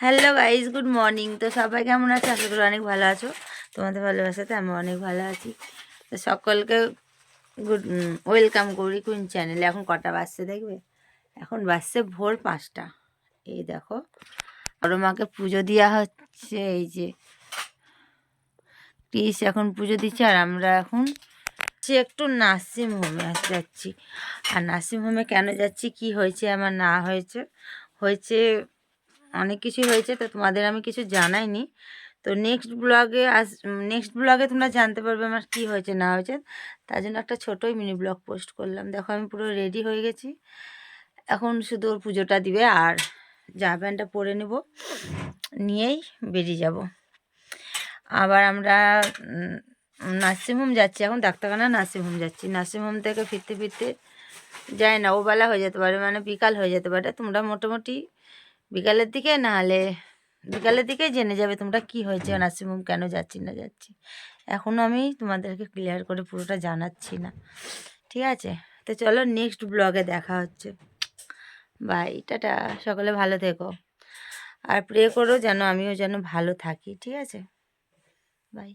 Hello guys good morning তো সবাই কেমন আছে? আশা করি অনেক ভালো আছো। তোমাদের ভালোবাসাতে আমি অনেক ভালো আছি। তো সকলকে গুড ওয়েলকাম করি কোন চ্যানেলে এখন কটা বাজছে দেখবে? এখন বাজছে ভোর পাঁচটা। এই দেখো, বড় মাকে পুজো দেওয়া হচ্ছে। এই যে, ক্রিস এখন পুজো দিচ্ছে আর আমরা এখন সে একটু নার্সিং হোমে যাচ্ছি। আর নার্সিং হোমে কেন যাচ্ছি? কি হয়েছে? আমার না হয়েছে। হয়েছে অনেক কিছুই হয়েছে, তো তোমাদের আমি কিছু জানাইনি। তো নেক্সট ব্লগে আস নেক্সট ব্লগে তোমরা জানতে পারবে আমার কী হয়েছে, না হয়েছে। তার জন্য একটা ছোটোই মিনি ব্লগ পোস্ট করলাম। দেখো, আমি পুরো রেডি হয়ে গেছি। এখন শুধু ওর পুজোটা দিবে আর জামা প্যান্টটা পরে নেব, নিয়েই বেরিয়ে যাব। আবার আমরা নার্সিংহোম যাচ্ছি। এখন ডাক্তারখানা নার্সিংহোম যাচ্ছি। নার্সিংহোম থেকে ফিরতে ফিরতে যায় না, ওবেলা হয়ে যেতে পারে মানে বিকাল হয়ে যেতে পারে। তোমরা মোটামুটি বিকালের দিকে? নাহলে বিকালের দিকে জেনে যাবে তোমরা কি হয়েছে নার্সিংহোম কেন যাচ্ছি না যাচ্ছি। এখনও আমি তোমাদেরকে ক্লিয়ার করে পুরোটা জানাচ্ছি না। ঠিক আছে? তো চলো নেক্সট ব্লগে দেখা হচ্ছে। Bye tata. সকলে ভালো থেকো। আর প্রে করো যেন আমিও যেন ভালো থাকি ঠিক আছে? বাই